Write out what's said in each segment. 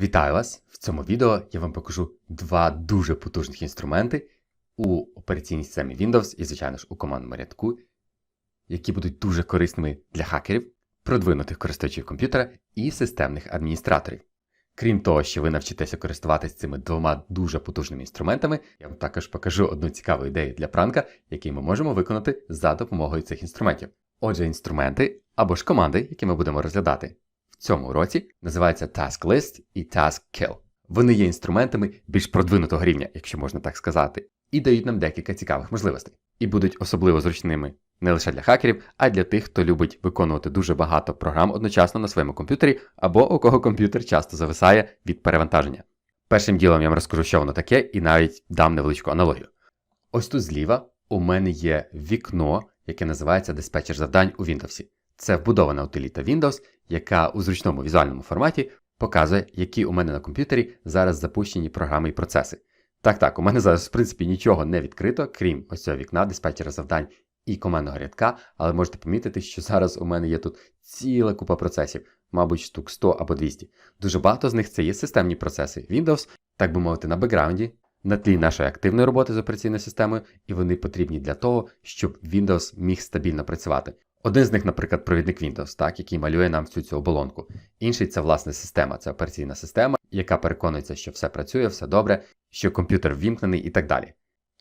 Вітаю вас! В цьому відео я вам покажу два дуже потужних інструменти у операційній системі Windows і, звичайно ж, у командному рядку, які будуть дуже корисними для хакерів, продвинутих користувачів комп'ютера і системних адміністраторів. Крім того, що ви навчитеся користуватися цими двома дуже потужними інструментами, я вам також покажу одну цікаву ідею для пранка, який ми можемо виконати за допомогою цих інструментів. Отже, інструменти або ж команди, які ми будемо розглядати цьому уроці, називаються Task List і Task Kill. Вони є інструментами більш продвинутого рівня, якщо можна так сказати, і дають нам декілька цікавих можливостей. І будуть особливо зручними не лише для хакерів, а й для тих, хто любить виконувати дуже багато програм одночасно на своєму комп'ютері, або у кого комп'ютер часто зависає від перевантаження. Першим ділом я вам розкажу, що воно таке, і навіть дам невеличку аналогію. Ось тут зліва у мене є вікно, яке називається диспетчер завдань у Windows. Це вбудована утиліта Windows, яка у зручному візуальному форматі показує, які у мене на комп'ютері зараз запущені програми і процеси. Так, так, у мене зараз, в принципі, нічого не відкрито, крім ось цього вікна, диспетчера завдань і командного рядка, але можете помітити, що зараз у мене є тут ціла купа процесів, мабуть, штук 100 або 200. Дуже багато з них це є системні процеси Windows, так би мовити, на бекграунді, на тлі нашої активної роботи з операційною системою, і вони потрібні для того, щоб Windows міг стабільно працювати. Один з них, наприклад, провідник Windows, так, який малює нам всю цю оболонку. Інший це власне система, це операційна система, яка переконується, що все працює, все добре, що комп'ютер ввімкнений і так далі.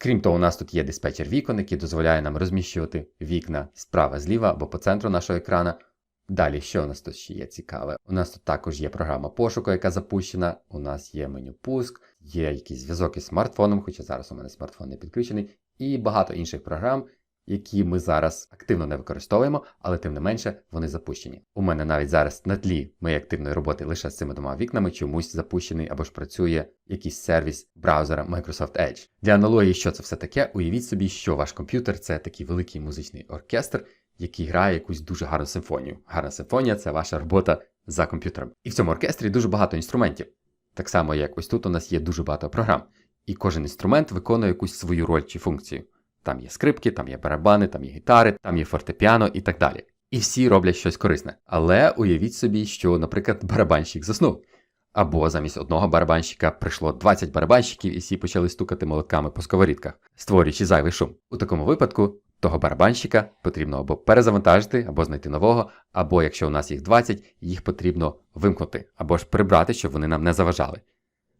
Крім того, у нас тут є диспетчер вікон, який дозволяє нам розміщувати вікна справа зліва або по центру нашого екрана. Далі, що у нас тут ще є цікаве? У нас тут також є програма пошуку, яка запущена, у нас є меню пуск, є якийсь зв'язок із смартфоном, хоча зараз у мене смартфон не підключений, і багато інших програм, які ми зараз активно не використовуємо, але тим не менше вони запущені. У мене навіть зараз на тлі моєї активної роботи лише з цими двома вікнами чомусь запущений або ж працює якийсь сервіс браузера Microsoft Edge. Для аналогії, що це все таке, уявіть собі, що ваш комп'ютер це такий великий музичний оркестр, який грає якусь дуже гарну симфонію. Гарна симфонія це ваша робота за комп'ютером. І в цьому оркестрі дуже багато інструментів. Так само, як ось тут у нас є дуже багато програм, і кожен інструмент виконує якусь свою роль чи функцію. Там є скрипки, там є барабани, там є гітари, там є фортепіано і так далі. І всі роблять щось корисне. Але уявіть собі, що, наприклад, барабанщик заснув. Або замість одного барабанщика прийшло 20 барабанщиків і всі почали стукати молотками по сковорідках, створюючи зайвий шум. У такому випадку того барабанщика потрібно або перезавантажити, або знайти нового, або якщо у нас їх 20, їх потрібно вимкнути, або ж прибрати, щоб вони нам не заважали.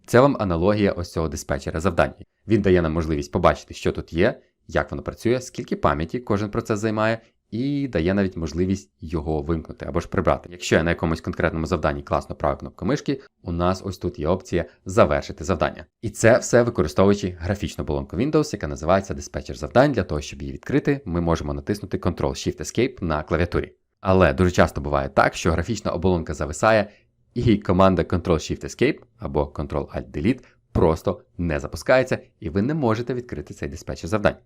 Це вам аналогія ось цього диспетчера завдань. Він дає нам можливість побачити, що тут є, як воно працює, скільки пам'яті кожен процес займає, і дає навіть можливість його вимкнути або ж прибрати. Якщо я на якомусь конкретному завданні класно правив кнопку мишки, у нас ось тут є опція завершити завдання. І це все використовуючи графічну болонку Windows, яка називається диспетчер завдань. Для того, щоб її відкрити, ми можемо натиснути Ctrl-Shift-Escape на клавіатурі. Але дуже часто буває так, що графічна оболонка зависає, і команда Ctrl-Shift-Escape або Ctrl-Alt-Delete просто не запускається, і ви не можете відкрити цей диспетчер завдань.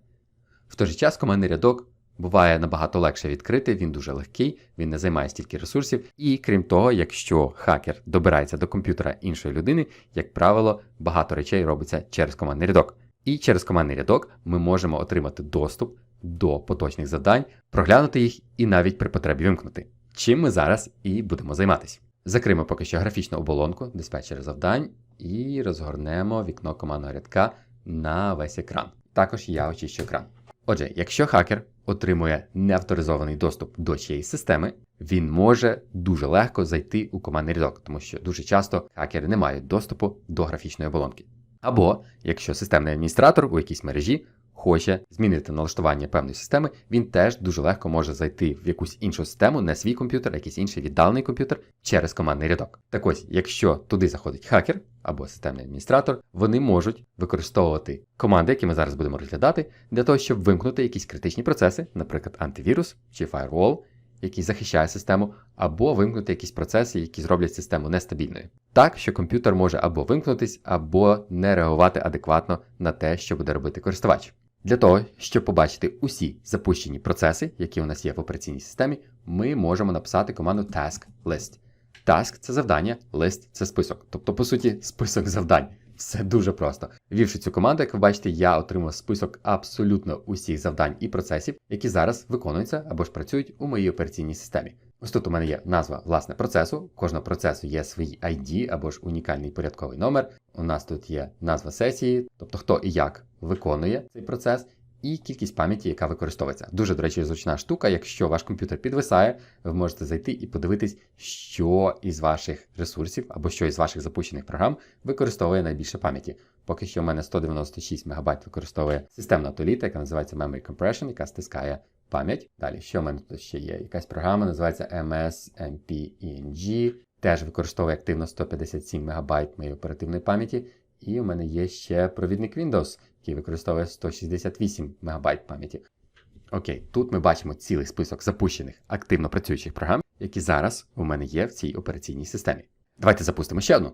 В той же час командний рядок буває набагато легше відкрити, він дуже легкий, він не займає стільки ресурсів. І крім того, якщо хакер добирається до комп'ютера іншої людини, як правило, багато речей робиться через командний рядок. І через командний рядок ми можемо отримати доступ до поточних завдань, проглянути їх і навіть при потребі вимкнути. Чим ми зараз і будемо займатися. Закриємо поки що графічну оболонку диспетчера завдань і розгорнемо вікно командного рядка на весь екран. Також я очищу екран. Отже, якщо хакер отримує неавторизований доступ до чиєїсь системи, він може дуже легко зайти у командний рядок, тому що дуже часто хакери не мають доступу до графічної оболонки. Або якщо системний адміністратор у якійсь мережі хоче змінити налаштування певної системи, він теж дуже легко може зайти в якусь іншу систему, не свій комп'ютер, а якийсь інший віддалений комп'ютер через командний рядок. Так ось, якщо туди заходить хакер або системний адміністратор, вони можуть використовувати команди, які ми зараз будемо розглядати, для того, щоб вимкнути якісь критичні процеси, наприклад, антивірус чи firewall, який захищає систему, або вимкнути якісь процеси, які зроблять систему нестабільною. Так, що комп'ютер може або вимкнутись, або не реагувати адекватно на те, що буде робити користувач. Для того, щоб побачити усі запущені процеси, які у нас є в операційній системі, ми можемо написати команду task list. Task це завдання, list це список. Тобто, по суті, список завдань. Все дуже просто. Ввівши цю команду, як ви бачите, я отримав список абсолютно усіх завдань і процесів, які зараз виконуються або ж працюють у моїй операційній системі. Ось тут у мене є назва власне процесу. Кожного процесу є свій ID або ж унікальний порядковий номер. У нас тут є назва сесії, тобто хто і як виконує цей процес, і кількість пам'яті, яка використовується. Дуже, до речі, зручна штука. Якщо ваш комп'ютер підвисає, ви можете зайти і подивитись, що із ваших ресурсів або що із ваших запущених програм використовує найбільше пам'яті. Поки що в мене 196 МБ використовує системна утиліта, яка називається Memory Compression, яка стискає пам'ять. Далі, що в мене тут ще є? Якась програма, називається MSMPENG, теж використовує активно 157 МБ моєї оперативної пам'яті. І у мене є ще провідник Windows, який використовує 168 МБ пам'яті. Окей, тут ми бачимо цілий список запущених активно працюючих програм, які зараз у мене є в цій операційній системі. Давайте запустимо ще одну.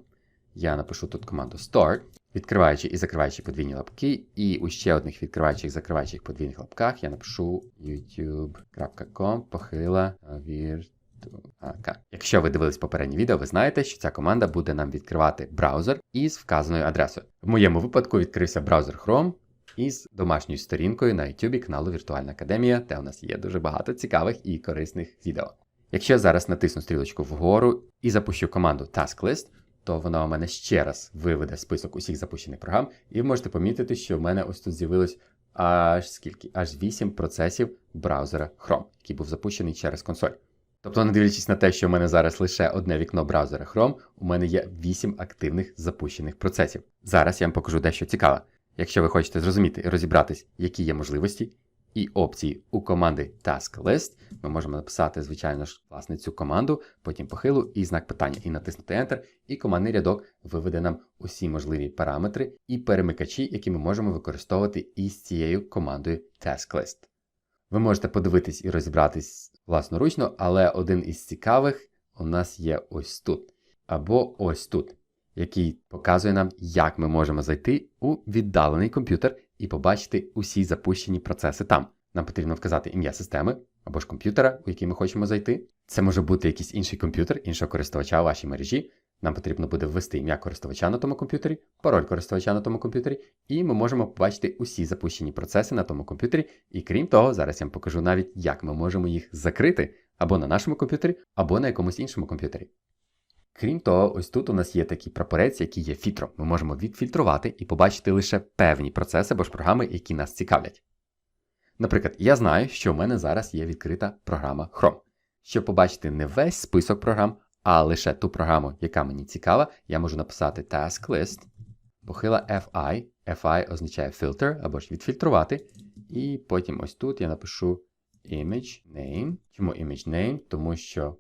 Я напишу тут команду Start, відкриваючи і закриваючи подвійні лапки, і у ще одних відкриваючих і закриваючих подвійних лапках я напишу youtube.com похила Якщо ви дивились попереднє відео, ви знаєте, що ця команда буде нам відкривати браузер із вказаною адресою. В моєму випадку відкрився браузер Chrome із домашньою сторінкою на YouTube каналу Віртуальна Академія, де у нас є дуже багато цікавих і корисних відео. Якщо я зараз натисну стрілочку вгору і запущу команду TaskList, то вона у мене ще раз виведе список усіх запущених програм, і ви можете помітити, що в мене ось тут з'явилось аж скільки? Аж 8 процесів браузера Chrome, який був запущений через консоль. Тобто, не дивлячись на те, що в мене зараз лише одне вікно браузера Chrome, у мене є 8 активних запущених процесів. Зараз я вам покажу дещо цікаве. Якщо ви хочете зрозуміти і розібратись, які є можливості і опції у команди TaskList, ми можемо написати, звичайно ж, власне, цю команду, потім похилу і знак питання, і натиснути Enter, і командний рядок виведе нам усі можливі параметри і перемикачі, які ми можемо використовувати із цією командою TaskList. Ви можете подивитись і розібратись власноручно, але один із цікавих у нас є ось тут. Або ось тут, який показує нам, як ми можемо зайти у віддалений комп'ютер і побачити усі запущені процеси там. Нам потрібно вказати ім'я системи або ж комп'ютера, у який ми хочемо зайти. Це може бути якийсь інший комп'ютер, іншого користувача у вашій мережі. Нам потрібно буде ввести ім'я користувача на тому комп'ютері, пароль користувача на тому комп'ютері, і ми можемо побачити усі запущені процеси на тому комп'ютері. І крім того, зараз я вам покажу навіть, як ми можемо їх закрити або на нашому комп'ютері, або на якомусь іншому комп'ютері. Крім того, ось тут у нас є такий прапорець, який є фільтром. Ми можемо відфільтрувати і побачити лише певні процеси або ж програми, які нас цікавлять. Наприклад, я знаю, що в мене зараз є відкрита програма Chrome. Щоб побачити не весь список програм, а лише ту програму, яка мені цікава, я можу написати Task List, похила FI. FI означає filter або ж відфільтрувати. І потім ось тут я напишу Image Name. Чому Image Name? Тому що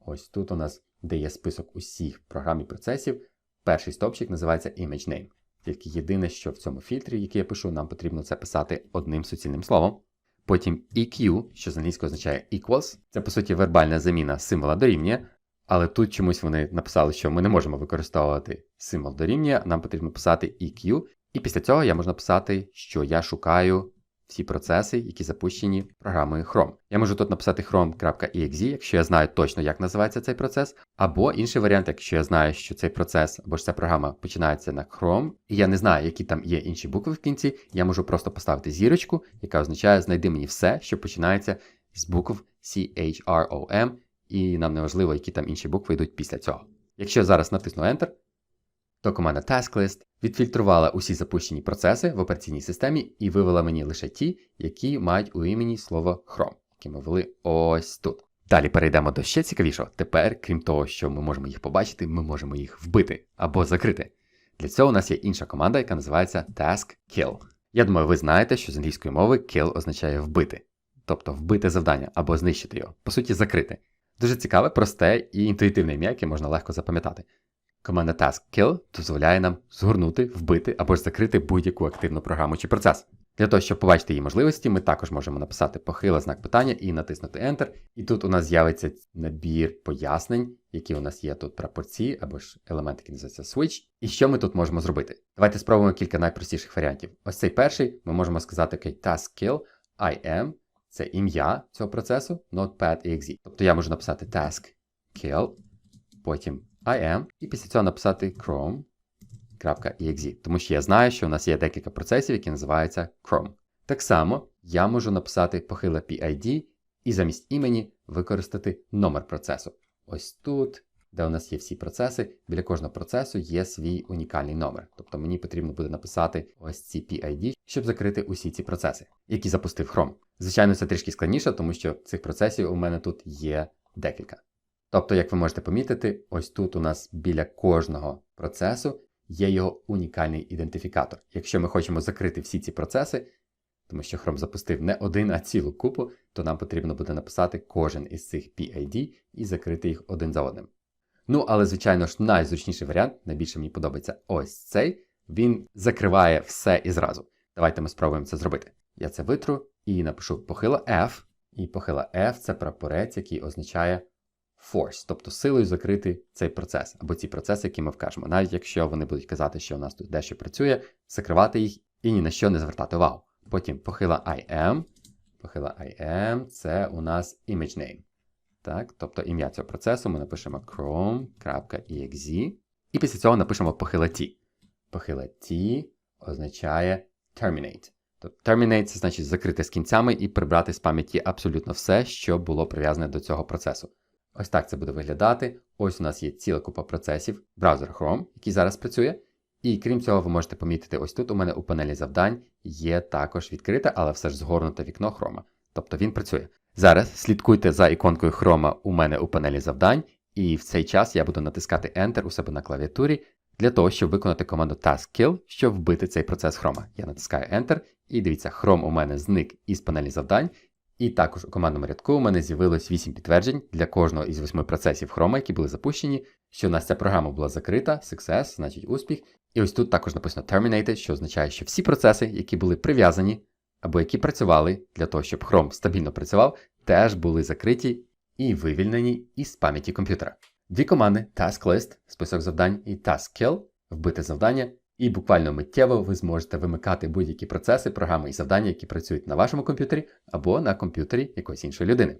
ось тут у нас, де є список усіх програм і процесів, перший стопчик називається Image Name. Тільки єдине, що в цьому фільтрі, який я пишу, нам потрібно це писати одним суцільним словом. Потім EQ, що з англійського означає equals. Це, по суті, вербальна заміна символа дорівнює. Але тут чомусь вони написали, що ми не можемо використовувати символ дорівнює, нам потрібно писати EQ. І після цього я можу написати, що я шукаю всі процеси, які запущені програмою Chrome. Я можу тут написати chrome.exe, якщо я знаю точно, як називається цей процес. Або інший варіант, якщо я знаю, що цей процес або ж ця програма починається на Chrome, і я не знаю, які там є інші букви в кінці, я можу просто поставити зірочку, яка означає знайди мені все, що починається з букв C-H-R-O-M, і нам не важливо, які там інші букви йдуть після цього. Якщо я зараз натисну Enter, то команда TaskList відфільтрувала усі запущені процеси в операційній системі і вивела мені лише ті, які мають у імені слово Chrome, які ми ввели ось тут. Далі перейдемо до ще цікавішого. Тепер, крім того, що ми можемо їх побачити, ми можемо їх вбити або закрити. Для цього у нас є інша команда, яка називається Task Kill. Я думаю, ви знаєте, що з англійської мови kill означає вбити, тобто вбити завдання або знищити його, по суті, закрити. Дуже цікаве, просте і інтуїтивне ім'я, яке можна легко запам'ятати. Команда Task Kill дозволяє нам згорнути, вбити або ж закрити будь-яку активну програму чи процес. Для того, щоб побачити її можливості, ми також можемо написати похила знак питання і натиснути Enter. І тут у нас з'явиться набір пояснень, які у нас є тут прапорці або ж елемент, який називається Switch. І що ми тут можемо зробити? Давайте спробуємо кілька найпростіших варіантів. Ось цей перший ми можемо сказати окей, Task Kill I am. Це ім'я цього процесу, notepad.exe. Тобто я можу написати task kill, потім I am, і після цього написати chrome.exe, тому що я знаю, що у нас є декілька процесів, які називаються Chrome. Так само я можу написати похила PID і замість імені використати номер процесу. Ось тут, де у нас є всі процеси, біля кожного процесу є свій унікальний номер. Тобто мені потрібно буде написати ось ці PID, щоб закрити усі ці процеси, які запустив Chrome. Звичайно, це трішки складніше, тому що цих процесів у мене тут є декілька. Тобто, як ви можете помітити, ось тут у нас біля кожного процесу є його унікальний ідентифікатор. Якщо ми хочемо закрити всі ці процеси, тому що Chrome запустив не один, а цілу купу, то нам потрібно буде написати кожен із цих PID і закрити їх один за одним. Ну, але, звичайно ж, найзручніший варіант, найбільше мені подобається ось цей, він закриває все і зразу. Давайте ми спробуємо це зробити. Я це витру і напишу похила F, і похила F це прапорець, який означає force, тобто силою закрити цей процес або ці процеси, які ми вкажемо. Навіть якщо вони будуть казати, що у нас тут дещо працює, закривати їх і ні на що не звертати увагу. Потім похила IM. Похила IM це у нас image name. Так, тобто ім'я цього процесу ми напишемо chrome.exe. І після цього напишемо похила T. Похила T означає terminate. Тобто terminate це значить закрити з кінцями і прибрати з пам'яті абсолютно все, що було прив'язане до цього процесу. Ось так це буде виглядати. Ось у нас є ціла купа процесів браузер Chrome, який зараз працює. І крім цього, ви можете помітити, ось тут у мене у панелі завдань є також відкрите, але все ж згорнуте вікно Chrome. Тобто він працює. Зараз слідкуйте за іконкою Chrome у мене у панелі завдань, і в цей час я буду натискати Enter у себе на клавіатурі для того, щоб виконати команду TaskKill, щоб вбити цей процес Chrome. Я натискаю Enter, і дивіться, Chrome у мене зник із панелі завдань. І також у командному рядку у мене з'явилось 8 підтверджень для кожного із 8 процесів Chrome, які були запущені, що у нас ця програма була закрита, success, значить успіх. І ось тут також написано terminated, що означає, що всі процеси, які були прив'язані або які працювали для того, щоб Chrome стабільно працював, теж були закриті і вивільнені із пам'яті комп'ютера. Дві команди TaskList, список завдань, і TaskKill, вбити завдання, і буквально миттєво ви зможете вимикати будь-які процеси, програми і завдання, які працюють на вашому комп'ютері або на комп'ютері якоїсь іншої людини.